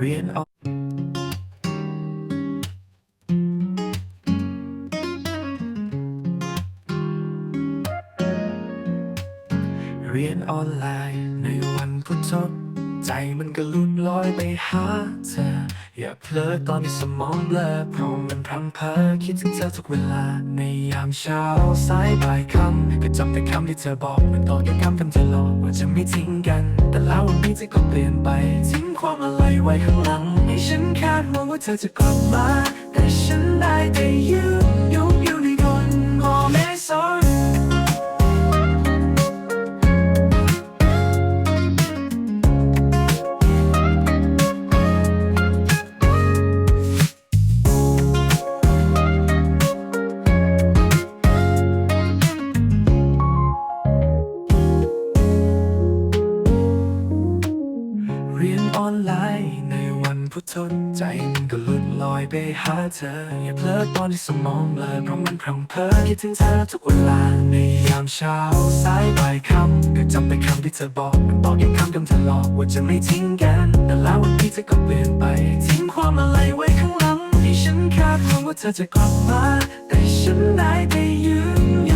เรียนออนเรียนออนไลน์ในวันพุธบใจมันก็ลุ่นลอยไปหาเธอ อย่าเพลิดตอนที่สมองเบลอเพราะมันพลังเพอคิดถึงเธอทุกเวลา ในยามเช้าสายบ่ายค่ำก็จำแต่คำที่เธอบอกมันตอกับคำคำเธอหลอกว่าจะไม่ทิ้งกัน แต่แล้ววันนี้เธอก็เปลี่ยนไป ทิ้งความอะไรไว้ข้างหลังให้ฉันคาดหวังว่าเธอจะกลับมา แต่ฉันได้แต่ยืน ออนไลน์ในวันพุธทนใจมันก็หลุดลอยไปหาเธอ อย่าเพลิดตอนที่สมองเลอเพราะมันพรังเพรอคิดถึงเธอทุกเวลาในยามเช้าสายบ่ายค่ำก็จำแต่คำที่เธอบอกบอกยังคำเดิมเธอหลอกว่าจะไม่ทิ้งกันแต่แล้ววันนี้เธอก็เปลี่ยนไป ทิ้งความอะไรไว้ข้างหลังที่ฉันคาดหวังว่าเธอจะกลับมา แต่ฉันได้แต่ยืนยงอยู่ในร่นงอไม่สอน